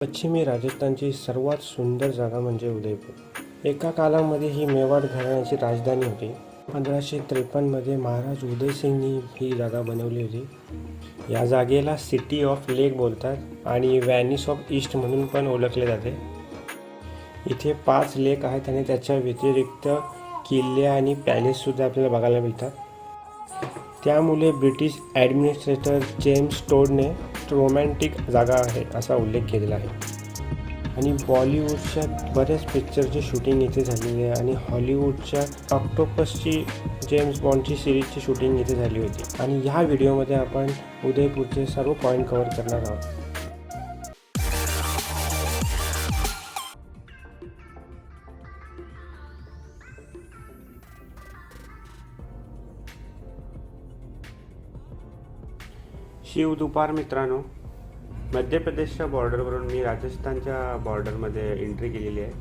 पश्चिमी राजस्थानची सर्वात सुंदर जागा म्हणजे उदयपूर. एका कालामध्ये ही मेवाड घराण्याची राजधानी होती. पंधराशे त्रेपन्नमध्ये महाराज उदयसिंगनी ही जागा बनवली होती. या जागेला सिटी ऑफ लेक बोलतात आणि व्हॅनिस ऑफ ईस्ट म्हणून पण ओळखले जाते. इथे पाच लेक आहेत आणि त्याच्या व्यतिरिक्त किल्ले आणि पॅलेससुद्धा आपल्याला बघायला मिळतात. त्यामुळे ब्रिटिश ॲडमिनिस्ट्रेटर जेम्स टोडने रोमॅन्टिक जागा आहे असा उल्लेख केलेला आहे. आणि बॉलिवूडच्या बऱ्याच पिक्चरची शूटिंग इथे झालेली आहे आणि हॉलिवूडच्या ऑक्टोपसची जेम्स बॉन्डची सिरीजची शूटिंग इथे झाली होती. आणि ह्या व्हिडिओमध्ये आपण उदयपूरचे सर्व पॉईंट कव्हर करणार आहोत. शिव दुपार मित्रांनो. मध्य प्रदेशच्या बॉर्डरवरून मी राजस्थानच्या बॉर्डरमध्ये एंट्री केलेली आहे.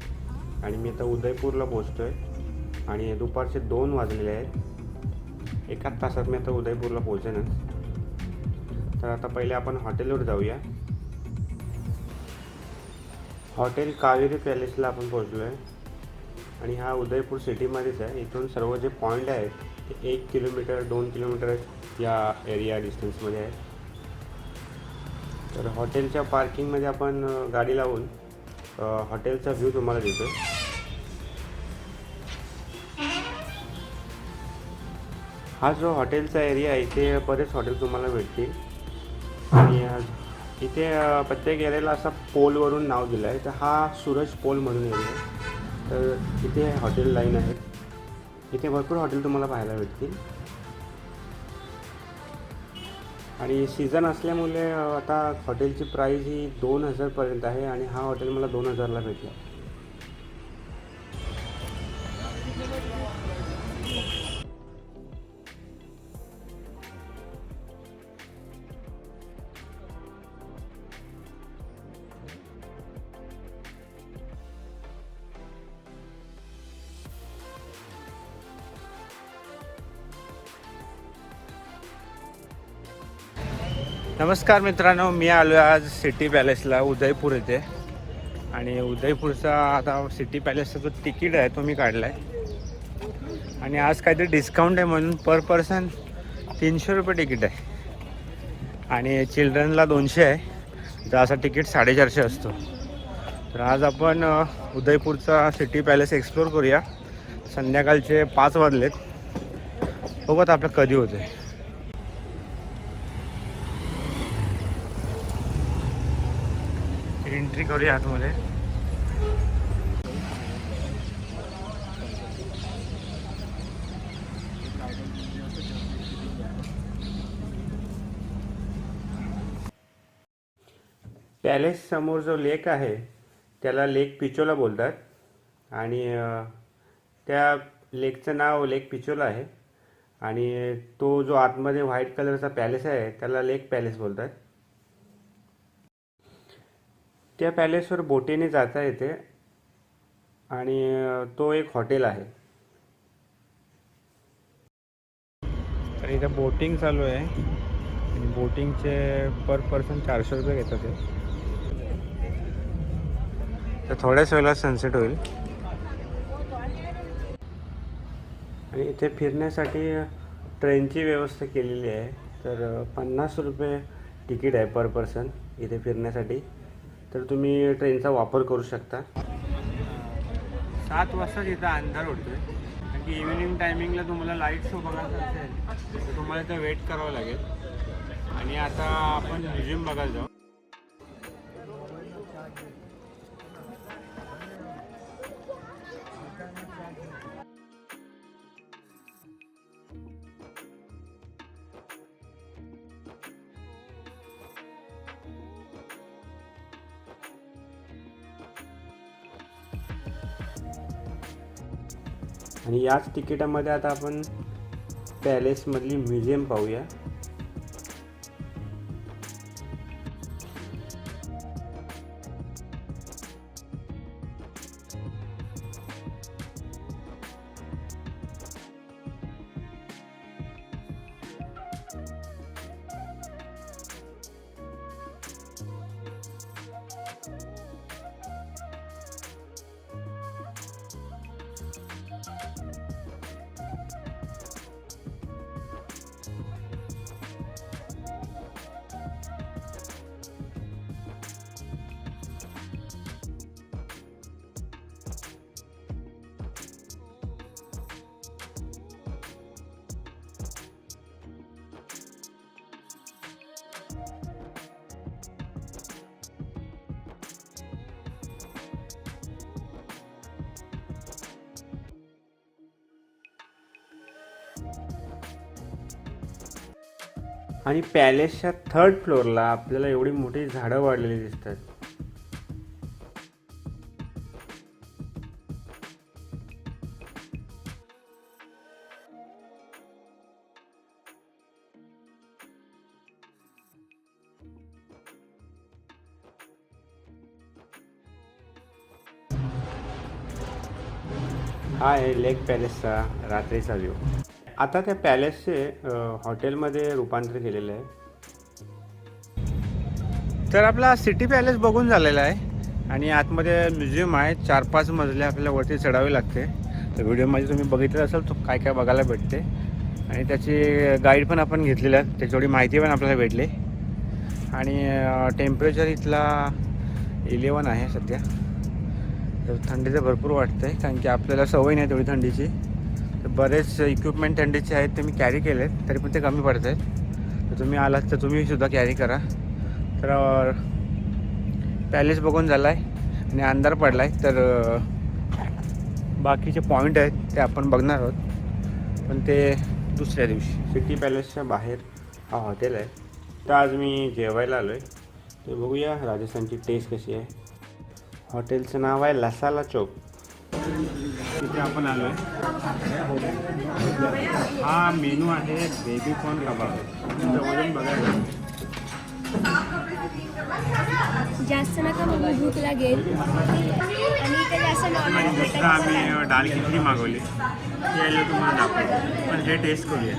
आणि मी आता उदयपूरला पोचतो आहे आणि दुपारचे दोन वाजलेले आहेत. एकाच तासात मी आता उदयपूरला पोहोचेनच. तर आता पहिले आपण हॉटेलवर जाऊया. हॉटेल कावेरी पॅलेसला आपण पोहोचलो आहे आणि हा उदयपूर सिटीमध्येच आहे. इथून सर्व जे पॉईंट आहेत ते एक किलोमीटर दोन किलोमीटर या एरिया डिस्टन्समध्ये आहे तर हॉटेलच्या पार्किंगमध्ये आपण गाडी लावून हॉटेलचा व्ह्यू तुम्हाला देतो. हा जो हॉटेलचा एरिया आहे इथे बरेच हॉटेल तुम्हाला भेटतील. आणि इथे प्रत्येक एरियाला असा पोलवरून नाव दिलं आहे तर हा सूरज पोल म्हणून एरिया तर इथे हॉटेल लाईन आहे. इथे भरपूर हॉटेल तुम्हाला पाहायला भेटतील. आणि सीझन असल्यामुळे आता हॉटेलची प्राईज ही दोन हजारपर्यंत आहे आणि हा हॉटेल मला दोन हजारला भेटला. नमस्कार मित्रांनो मी आलो आज सिटी पॅलेसला उदयपूर येथे. आणि उदयपूरचा आता सिटी पॅलेसचा जो तिकीट आहे तो मी काढला आहे आणि आज काहीतरी डिस्काउंट आहे म्हणून पर पर्सन तीनशे रुपये तिकीट आहे. आणि चिल्ड्रनला दोनशे आहे तर असा तिकीट साडेचारशे असतो. तर आज आपण उदयपूरचा सिटी पॅलेस एक्सप्लोर करूया. संध्याकाळचे पाच वाजलेत. बघत आपलं कधी होतं एंट्री करूया आतमध्ये. पॅलेस समोर जो लेक आहे त्याला लेक पिचोला बोलतात. आणि त्या लेकचं नाव लेक पिचोला आहे. आणि तो जो आतमध्ये व्हाईट कलरचा पॅलेस आहे त्याला लेक पॅलेस बोलतात. त्या पॅलेसवर बोटीने जाता येते आणि तो एक हॉटेल आहे. तर इथं बोटिंग चालू आहे. आणि बोटिंगचे पर पर्सन चारशे रुपये घेतात ते तर थोड्याच वेळेला सनसेट होईल. आणि इथे फिरण्यासाठी ट्रेनची व्यवस्था केलेली आहे. तर पन्नास रुपये तिकीट आहे पर पर्सन इथे फिरण्यासाठी. तर तुम्ही ट्रेनचा वापर करू शकता. सात वाजता तिथं अंधार होतोय कारण की इव्हिनिंग टायमिंगला तुम्हाला लाइट शो बघायचा असेल तर तुम्हाला इथं वेट करावं लागेल. आणि आता आपण म्युझियम बघायला जाऊ. आणि याच तिकिटामध्ये आता आपण पॅलेसमधली म्युझियम पाहूया. आणि पॅलेसच्या थर्ड फ्लोअरला आपल्याला एवढी मोठी झाडं वाढलेली दिसतात. हा आहे लेक पॅलेसचा रात्रीचा व्ह्यू आता त्या पॅलेसचे हॉटेलमध्ये रूपांतर केलेलं आहे. तर आपला सिटी पॅलेस बघून झालेला आहे आणि आतमध्ये म्युझियम आहे. चार पाच मजले आपल्याला वरती चढावे लागते. तर व्हिडिओमध्ये तुम्ही बघितलं असेल तो काय काय बघायला भेटते. आणि त्याची गाईड पण आपण घेतलेलं आहे. त्याची थोडी माहिती पण आपल्याला भेटली. आणि टेम्परेचर इथला इलेवन आहे सध्या. तर थंडीचं भरपूर वाटतं आहे कारण की आपल्याला सवय नाही तेवढी थंडीची. तर बरेच इक्विपमेंट थंडीचे आहेत ते मी कॅरी केले आहेत तरी पण ते कमी पडत आहेत तर तुम्ही आलात तर तुम्ही सुद्धा कॅरी करा. तर पॅलेस बघून झाला आहे आणि अंधार पडला आहे तर बाकीचे पॉईंट आहेत ते आपण बघणार आहोत. पण ते दुसऱ्या दिवशी. सिटी पॅलेसच्या बाहेर हा हॉटेल आहे. तर आज मी जेवायला आलो आहे तर बघूया राजस्थानची टेस्ट कशी आहे. हॉटेलचं नाव आहे लसाला चौक. तिथे आपण आलो आहे हा मेनू आहे बेबी कॉर्न कबाब त्याच्यामधून बघायला जास्त नका बघू भूक लागेल. आणि इथे जास्त आणि दुसरं आम्ही डाळ खिचडी मागवली. ती आली तुम्हाला दाखवतो. पण हे टेस्ट करूया.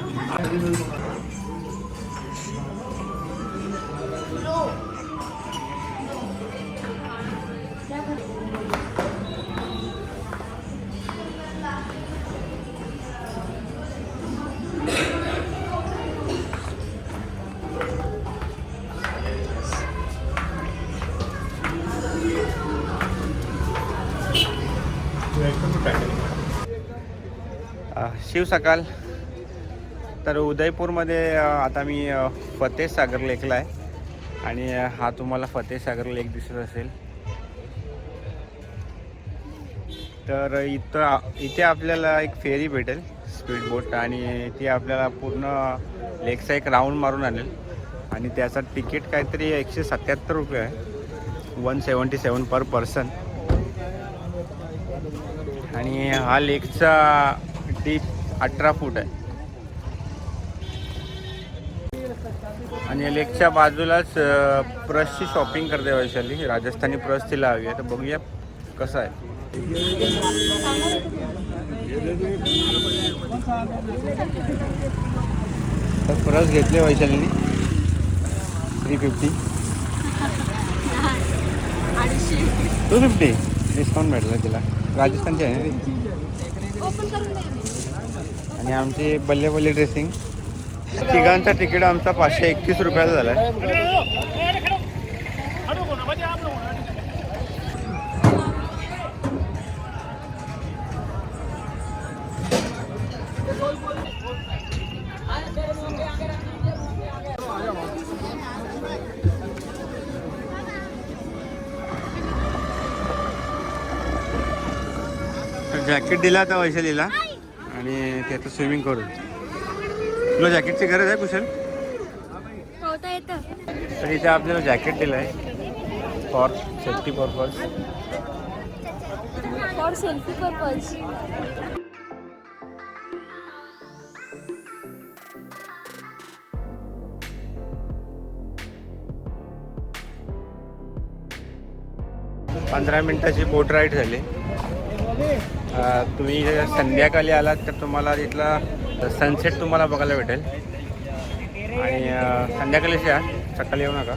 शिवसकाल शिव सकाळ तर उदयपूरमध्ये आता मी फतेहसागर फतेह सागर लेकला आहे. आणि हा तुम्हाला फतेह सागर लेक दिसत असेल. तर इथं इथे आपल्याला एक फेरी भेटेल स्पीड बोट आणि ती आपल्याला पूर्ण लेकचा एक राऊंड मारून आणेल. आणि त्याचं तिकीट काहीतरी एकशे सत्याहत्तर रुपये आहे. One seventy seven per person. आणि हा लेकचा डीप अठरा फूट आहे. आणि लेकच्या बाजूलाच प्रसची शॉपिंग करते वैशाली. राजस्थानी प्रस तिला हवी आहे. तर बघूया कसं आहे. तर प्रस घेतले वैशालीने. Three fifty two fifty discount भेटला तिला. राजस्थानची आहे ना ती? आणि आमची बल्ले बल्ले ड्रेसिंग तिघांचा तिकीट आमचा पाचशे एकतीस रुपयाचा झाला आहे जॅकेट दिला होता वैशालीला. आणि ते आता स्विमिंग करू तुला जॅकेटची गरज आहे कुशल? तर इथे आपल्याला जॅकेट दिलं आहे. For safety purpose for selfie purpose पंधरा मिनिटाची बोट राईड झाली. तुम्ही जर संध्याकाळी आलात तर तुम्हाला तिथला सनसेट तुम्हाला बघायला भेटेल. आणि संध्याकाळीच या. सकाळी येऊ नका.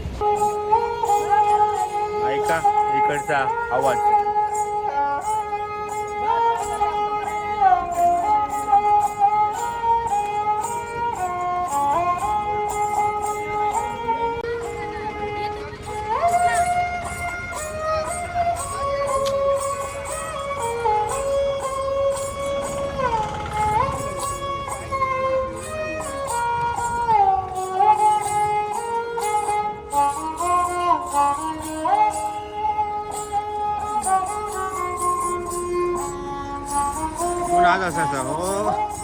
ऐका इकडचा आवाज. कोण आज असायचा हो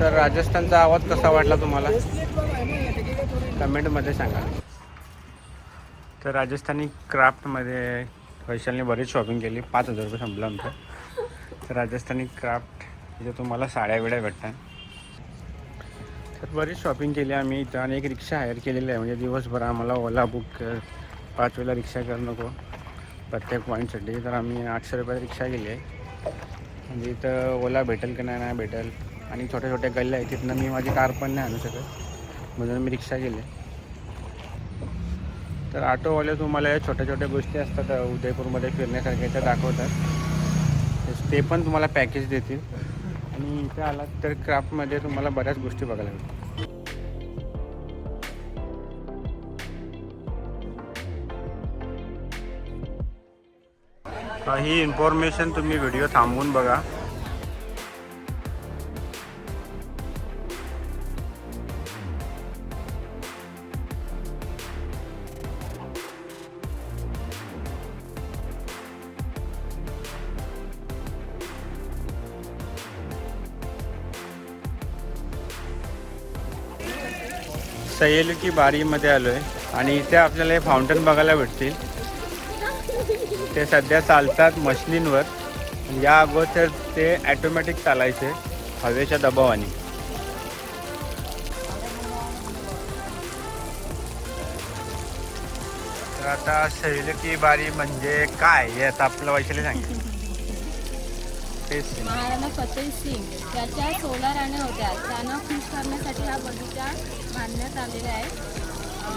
तर राजस्थानचा आवाज कसा वाटला तुम्हाला? कमेंटमध्ये सांगा. तर राजस्थानी क्राफ्टमध्ये वैशालने बरीच शॉपिंग केली. पाच हजार रुपये संपलं आमचं. तर राजस्थानी क्राफ्ट इथे तुम्हाला साड्या वेड्या भेटतात. तर बरीच शॉपिंग केली आम्ही इथं आणि एक रिक्षा हायर केलेली आहे. म्हणजे दिवसभर आम्हाला ओला बुक कर पाच वेळेला रिक्षा कर नको. प्रत्येक पॉईंटसाठी तर आम्ही आठशे रुपयात रिक्षा केली आहे. म्हणजे इथं ओला भेटेल की नाही नाही भेटेल. आणि छोट्या छोट्या गल्ल्या आहेत तिथनं मी माझी कार पण नाही आणू शकत. म्हणून मी रिक्षा गेले तर ऑटोवाले तुम्हाला या छोट्या छोट्या गोष्टी असतात उदयपूरमध्ये फिरण्यासारख्या त्या दाखवतात. ते पण तुम्हाला पॅकेज देतील. आणि इथे आलात तर क्राफ्टमध्ये तुम्हाला बऱ्याच गोष्टी बघायला मिळतील ही इन्फॉर्मेशन तुम्ही व्हिडिओ थांबवून बघा. सैल की बारीमध्ये आलो आहे आणि इथे आपल्याला हे फाउंटन बघायला भेटतील. ते सध्या चालतात मशनींवर. या अगोदर ते ॲटोमॅटिक चालायचे हवेच्या दबावाने. तर आता सहेलुकी बारी म्हणजे काय हे आता आपलं वैशाली सांगितलं महाराणा फतेह सिंग त्याच्या सोळा राण्या होत्या. त्यांना खुश करण्यासाठी हा बगीचा बांधण्यात आलेला आहे.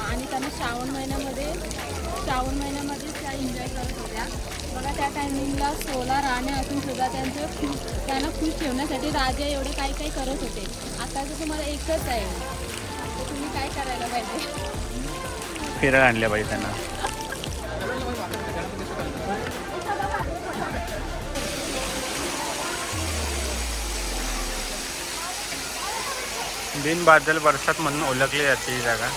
आणि त्यांना श्रावण महिन्यामध्ये श्रावण महिन्यामध्ये त्या एन्जॉय करत होत्या. बघा त्या टायमिंगला सोळा राण्या असून सुद्धा त्यांचं खुश त्यांना खुश ठेवण्यासाठी राजे एवढे काही काही करत होते. आता तर तुम्हाला एकच आहे. तुम्ही काय करायला पाहिजे? फिरायला आणल्या पाहिजे त्यांना. दिन बादल बरसात म्हणून ओळखली जाते ही जागा.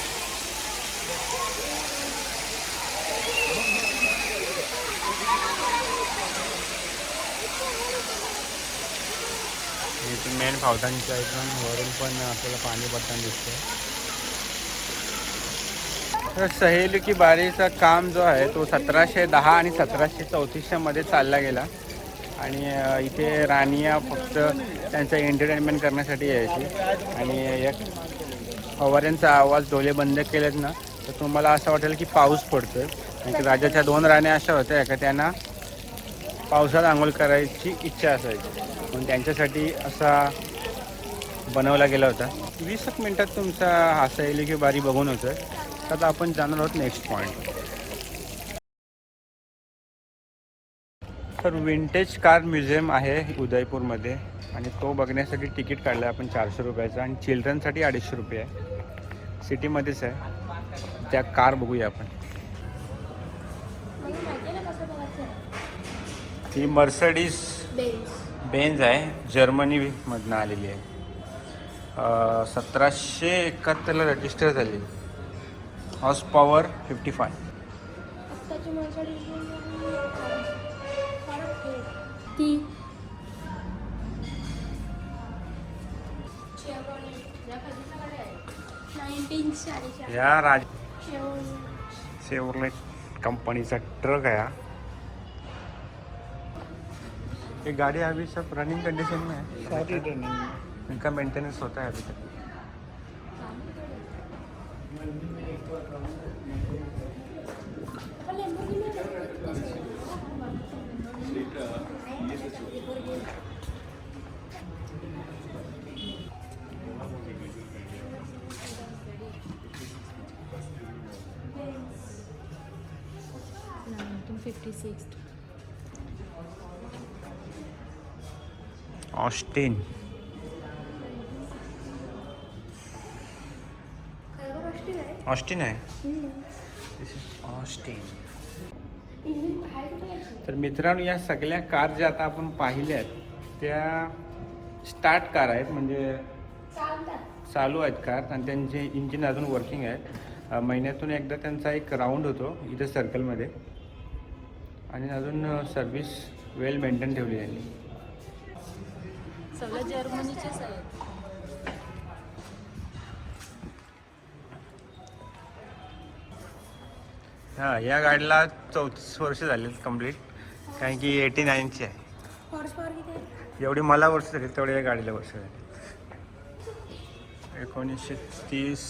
इथून मेन फावटांच्या इथून वरून पण आपल्याला पाणी पडताना दिसतं तर सहेली की बारीचा काम जो आहे तो सतराशे दहा आणि सतराशे चौतीसमध्ये चालला गेला. आणि इथे राणिया फक्त त्यांचं एंटरटेनमेंट करण्यासाठी यायची. आणि एक फवाऱ्यांचा आवाज डोले बंद केलेत ना तर तुम्हाला असं वाटेल की पाऊस पडतोय. आणि राजाच्या दोन राण्या अशा होत्या का त्यांना पावसात आंघोळ करायची इच्छा असायची. म्हणून त्यांच्यासाठी असा बनवला गेला होता. वीस एक मिनटात तुमचा हा सहेली की बारी बघून होतं तर आपण जाणार आहोत नेक्स्ट पॉईंट तर विंटेज कार म्युझियम आहे उदयपूरमध्ये आणि तो बघण्यासाठी तिकीट काढलं आहे आपण चारशे रुपयाचं आणि चिल्ड्रनसाठी अडीचशे रुपये आहे. सिटीमध्येच आहे. त्या कार बघूया आपण. ही मर्सडीज बेन्झ आहे. जर्मनीमधनं आलेली आहे. सतराशे एकाहत्तरला रजिस्टर झाली. हॉर्स पॉवर फिफ्टी फाय ती या राज सेवरलेट कंपनीचा ट्रक आहे हा. ये गाड़ी अभी सब रनिंग कंडीशन में है सारी रनिंग इनका मेंटेनेंस होता है अभी तक सिक्स ऑस्टिन आहे ऑस्टिन आहे? दिस इज ऑस्टिन तर मित्रांनो या सगळ्या कार ज्या आता आपण पाहिल्या आहेत त्या स्टार्ट कार आहेत म्हणजे चालू आहेत कार आणि त्यांचे इंजिन अजून वर्किंग आहे महिन्यातून एकदा त्यांचा एक राऊंड होतो इथे सर्कलमध्ये आणि अजून सर्विस वेल मेंटेन ठेवली आहे. सगळं जर्मनीचेच आहेत. हां या गाडीला चौतीस वर्ष झाली कंप्लीट कारण की एटी नाईनची आहे? जेवढी मला वर्ष झाली तेवढी या गाडीला वर्ष झाली. एकोणीसशे तीस.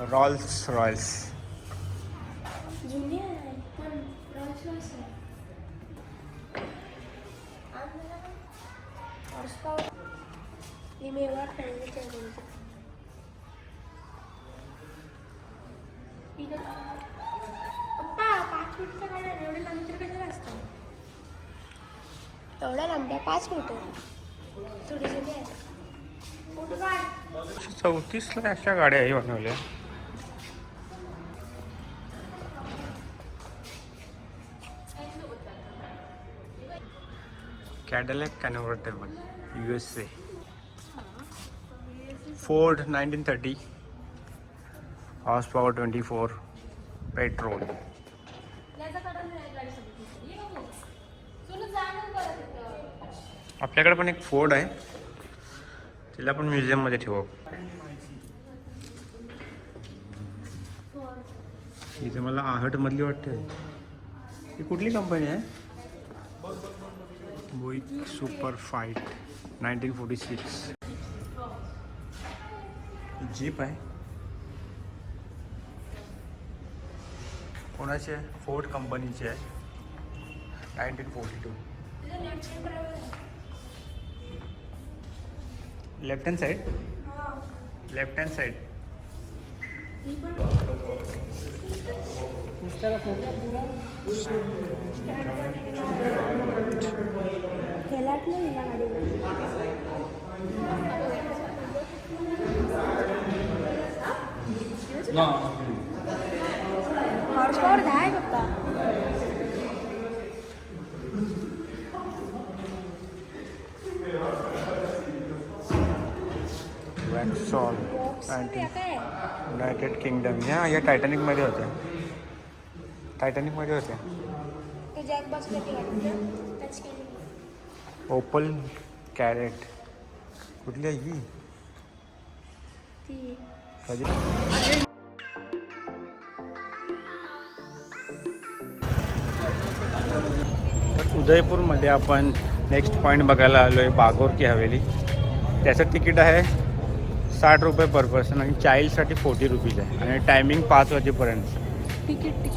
Rolls Royce. इथं- पप्पा पाच लांब चौतीसला अशा गाड्या आहे बनवल्या Cadillac convertible U S A Ford nineteen thirty horse power twenty four petrol आपल्याकडे पण एक फोर्ड आहे. तिला पण म्युझियममध्ये ठेवू. इथे मला आहटमधली वाटते. ही कुठली कंपनी आहे? Buick super eight nineteen forty six jeep आहे. कोणाची आहे? फोर्ड कंपनीची आहे. Nineteen forty two left hand side left hand side खेळात नाही हिला गाडीवर हॉर्स पॉवर दहा आहे पप्पा. वॅक्सॉल युनायटेड किंगडम ह्या या टायटॅनिकमध्ये होत्या. टायटॅनिकमध्ये होत्या. ओपल कॅरेट कुठली आहे ही? कधी उदयपूरमध्ये आपण नेक्स्ट पॉईंट बघायला आलो आहे बागोर की हवेली. त्याचं तिकीट आहे साठ रुपये पर पर्सन आणि चाईल्डसाठी फोर्टी रुपीज आहे. आणि टायमिंग पाच वाजेपर्यंत. तिकीट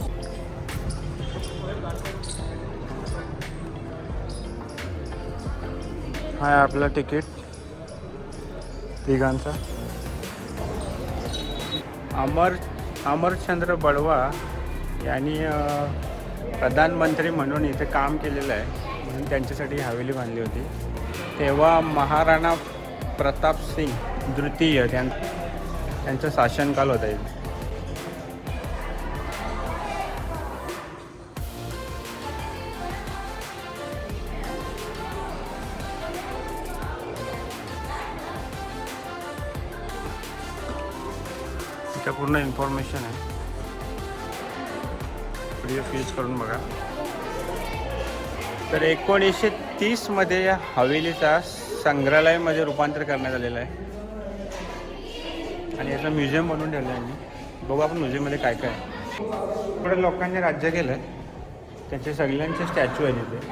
हा आहे आपलं तिकीट तिघांचा. अमर अमरचंद्र बळवा यांनी प्रधानमंत्री म्हणून इथे काम केलेलं आहे. म्हणून त्यांच्यासाठी हवेली बांधली होती. तेव्हा महाराणा प्रताप सिंग द्वितीय त्यां त्यांचा शासनकाल होता येईल इथं पूर्ण इन्फॉर्मेशन आहे. व्हिडिओ यूज करून बघा. तर एकोणीसशे तीसमध्ये या हवेलीचा संग्रहालयामध्ये रूपांतर करण्यात आलेलं आहे. आणि याचं म्युझियम बनवून ठेवलं आहे मी बघू आपण म्युझियममध्ये काय काय आहे. लोकांनी राज्य केलं आहे त्यांचे सगळ्यांचे स्टॅच्यू आहे तिथे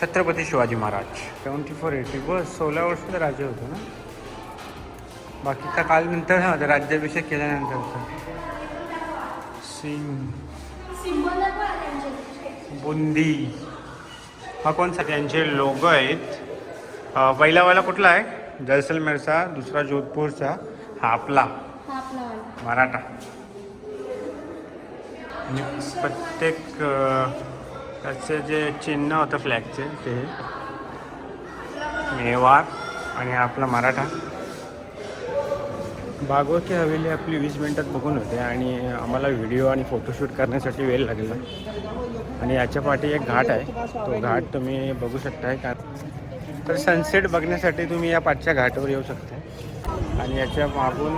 Chhatrapati Shivaji Maharaj. Seventy four eighty बस सोळा वर्षाचा राजा होतं ना? बाकीचा काल नंतर हा राज्याभिषेक केल्यानंतर सिंग. बुंदी. हा कोणता त्यांचे लोगो आहेत. अं, पहिलावाला कुठला आहे? जैसलमेरचा दुसरा जोधपूरचा. हा आपला. मराठा. प्रत्येक त्याचे जे चिन्ह होतं फ्लॅगचे ते मेवाड आणि आपला मराठा. बागोची हवेली आपली वीस मिनटात बघून होते आणि आम्हाला व्हिडिओ आणि फोटोशूट करण्यासाठी वेळ लागला. आणि याच्या पाठी एक घाट आहे. तो घाट तुम्ही बघू शकताय. का तर सनसेट बघण्यासाठी तुम्ही या पाठच्या घाटावर येऊ शकता आणि याच्या मागून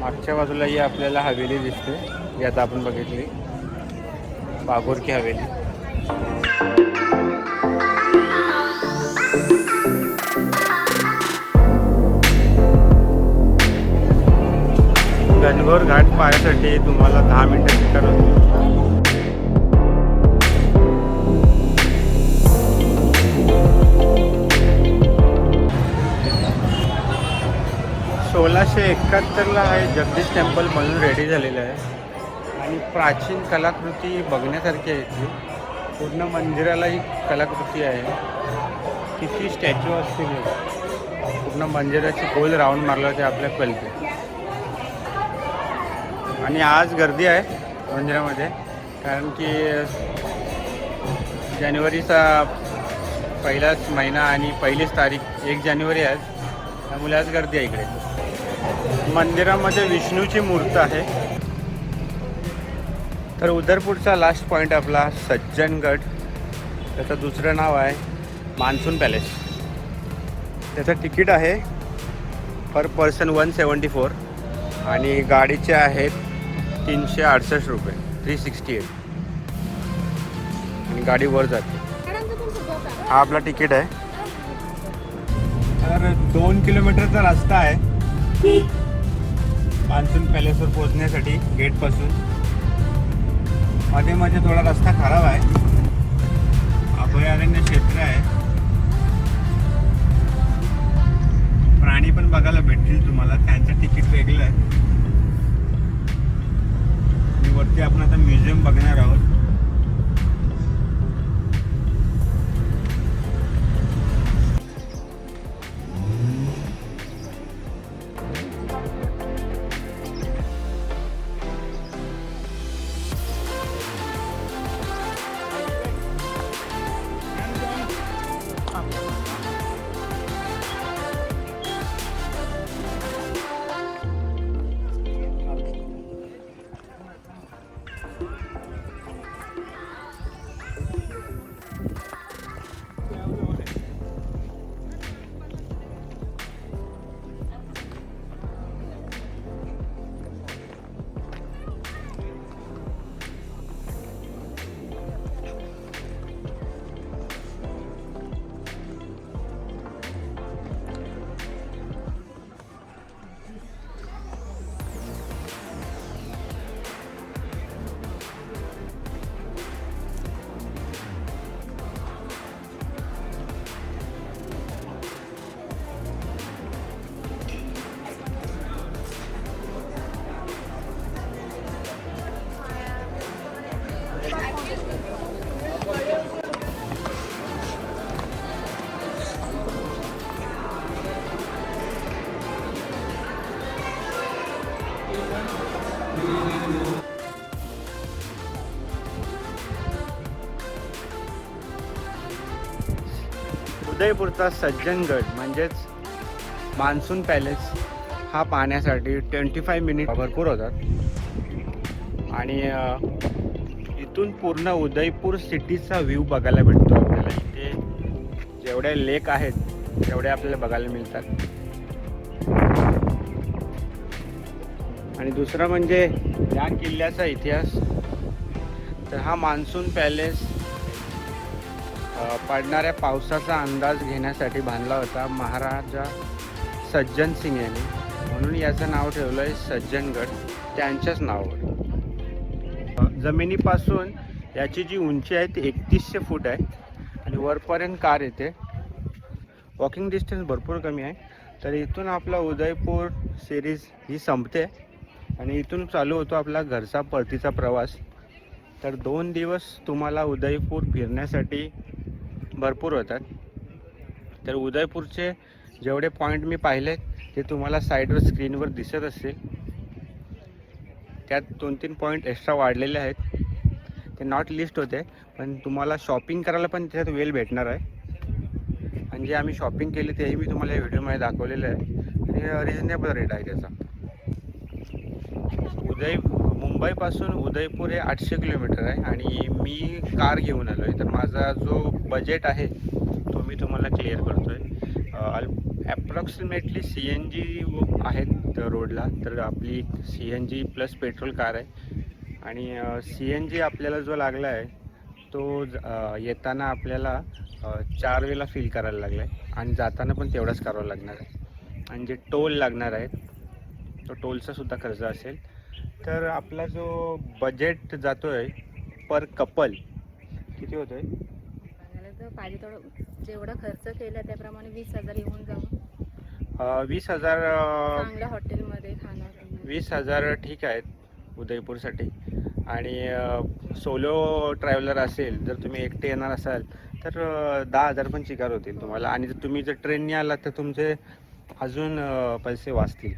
मागच्या बाजूलाही आपल्याला हवेली दिसते. ही आता आपण बघितली. बागोरकी हवेली. गणगौर घाट पाहण्यासाठी तुम्हाला दहा मिनटाची करत सोळाशे एकाहत्तरला हे जगदीश टेम्पल म्हणून रेडी झालेलं आहे. आणि प्राचीन कलाकृती बघण्यासारखी आहे इथली. पूर्ण मंदिराला ही कलाकृती आहे. किती स्टॅच्यू असतील पूर्ण मंदिराची गोल राऊंड मारलं ते आपल्या कळते आणि आज गर्दी आहे मंदिरामध्ये. कारण की जानेवारीचा पहिलाच महिना आणि पहिलीच तारीख एक जानेवारी आहे. त्यामुळे आज गर्दी आहे इकडे. मंदिरामध्ये विष्णूची मूर्त आहे. तर उदरपूरचा लास्ट पॉईंट आपला सज्जनगड त्याचं दुसरं नाव आहे मान्सून पॅलेस त्याचं तिकीट आहे per person one seventy four आणि गाडीचे आहेत तीनशे अडसष्ट रुपये थ्री सिक्स्टी एट आणि गाडी वर जाते. हा आपला तिकीट आहे. तर दोन किलोमीटरचा रस्ता आहे. मान्सून पॅलेसवर पोहोचण्यासाठी गेटपासून. मध्ये मध्ये थोडा रस्ता खराब आहे. अभयारण्य क्षेत्र आहे. प्राणी पण बघायला भेटतील तुम्हाला. त्यांचं तिकीट वेगळं आहे. वरती आपण आता म्युझियम बघणार आहोत. उदयपूरचा सज्जनगड म्हणजेच मान्सून पॅलेस हा पाहण्यासाठी ट्वेंटी फाय मिनिट भरपूर होतात. आणि इथून पूर्ण उदयपूर सिटीचा व्ह्यू बघायला भेटतो आपल्याला. इथे जेवढे लेक आहेत तेवढे आपल्याला बघायला मिळतात. आणि दुसरं म्हणजे या किल्ल्याचा इतिहास. तर हा मान्सून पॅलेस पडणाऱ्या पावसाचा अंदाज घेण्यासाठी बांधला होता महाराजा सज्जन सिंग यांनी. म्हणून याचं नाव ठेवलं आहे सज्जनगड त्यांच्याच नावावर. जमिनीपासून याची जी उंची आहे ती एकतीसशे फूट आहे आणि वरपर्यंत कार येते. वॉकिंग डिस्टन्स भरपूर कमी आहे. तर इथून आपला उदयपूर सिरीज ही संपते आणि इथून चालू होतो आपला घरचा परतीचा प्रवास. तर दोन दिवस तुम्हाला उदयपूर फिरण्यासाठी भरपूर होतात. तर उदयपूरचे जेवढे पॉईंट मी पाहिले ते तुम्हाला साईडवर स्क्रीनवर दिसत असतील त्यात दोन तीन पॉईंट एक्स्ट्रा वाढलेले आहेत. ते नॉट लिस्ट होते पण तुम्हाला शॉपिंग करायला पण त्याच्यात वेल भेटणार आहे. आणि जे आम्ही शॉपिंग केली तेही मी तुम्हाला या व्हिडिओमध्ये दाखवलेलं आहे. आणि रिजनेबल रेट आहे त्याचा. उदय मुंबईपासून उदयपूर हे आठशे किलोमीटर आहे आणि मी कार घेऊन आलो आहे तर माझा जो बजेट आहे तो मी तुम्हाला क्लिअर करतो आहे ॲप्रॉक्सिमेटली सी एन जी आहेत रोडला. तर आपली C N G plus petrol car आहे. आणि सी एन जी आपल्याला जो लागला आहे तो ज- येताना आपल्याला चार वेळेला फील करायला लागला आहे. आणि जाताना पण तेवढाच करावं लागणार आहे. आणि जे टोल लागणार आहेत तो टोलचा सुद्धा खर्च असेल. तर आपला जो बजेट जातो आहे पर कपल किती होतो आहे सांगायला तर पाहिजे तेवढं जेवढा खर्च केला त्याप्रमाणे वीस हजार येऊन वीस हजार अ, चांगल्या हॉटेलमध्ये खाणं पिणं. वीस हजार ठीक आहेत उदयपूरसाठी. आणि सोलो ट्रॅव्हलर असेल जर तुम्ही एकटे येणार असाल तर अ, दहा हजार पण चिकार होतील तुम्हाला. आणि जर तुम्ही जर ट्रेनने आलात तर तुमचे अजून अ, पैसे वाचतील.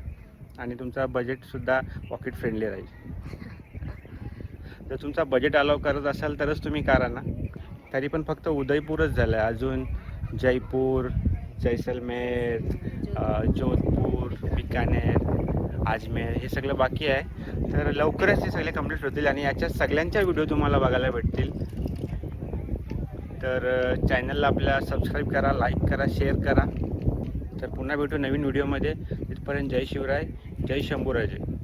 आणि तुमचा बजेटसुद्धा पॉकेट फ्रेंडली राहील. जर तुमचा बजेट अलाव करत असाल तरच तुम्ही कार आणा तरी पण फक्त उदयपूरच झालं आहे. अजून जयपूर जैसलमेर जोधपूर बिकानेर अजमेर हे सगळं बाकी आहे. तर लवकरच हे सगळे कंप्लीट होतील आणि याच्या सगळ्यांच्या व्हिडिओ तुम्हाला बघायला भेटतील. तर चॅनलला आपल्या सबस्क्राईब करा लाईक करा शेअर करा. तर पुन्हा भेटू नवीन व्हिडिओमध्ये तिथपर्यंत जय शिवराय. जय शंभूराजे.